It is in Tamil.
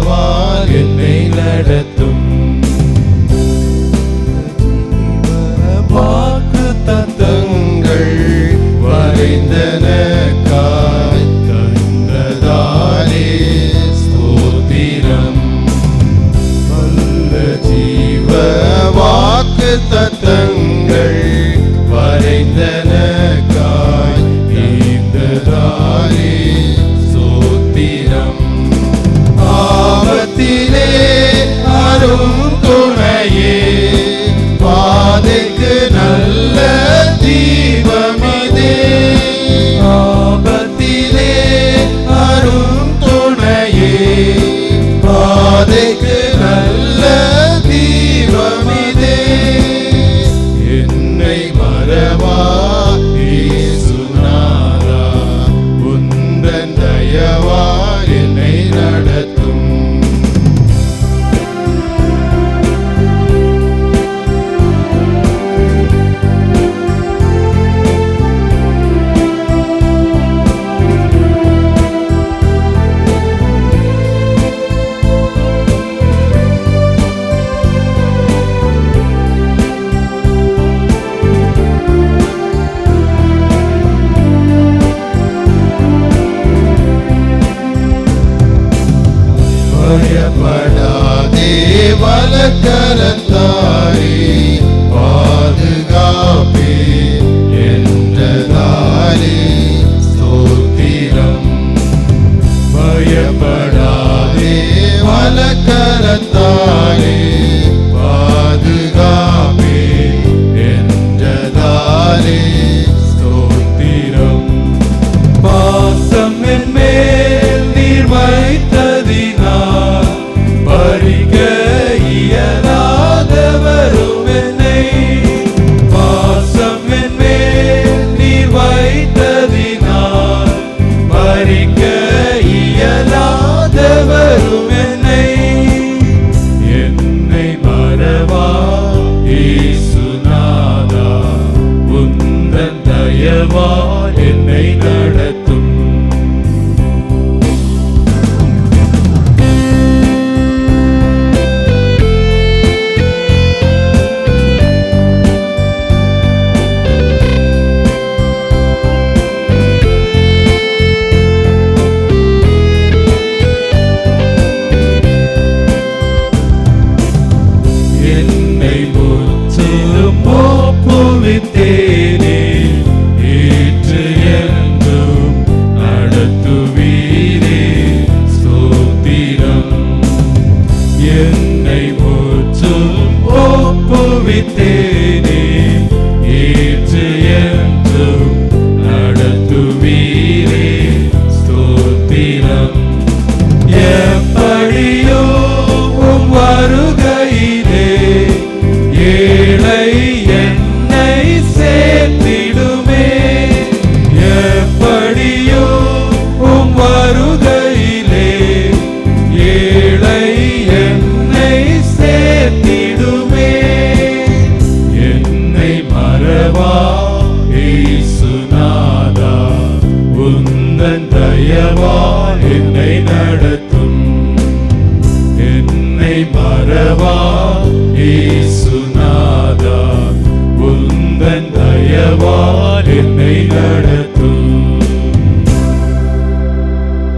தீபமாய் என்னை நடத்தும். வாக்கு தத்தங்கள் வரைந்தன காய்ந்ததாலே ஸ்தோத்திரம். நல்ல ஜீவ வாக்கு தத்தங்கள் வரைந்தன காய்ந்ததாலே Lord, they பயப்படாதே வலக்கரத்தாரே பாதுகாப்பே என்றதாலே ஸ்தோத்திரம். பய Devaya. er war in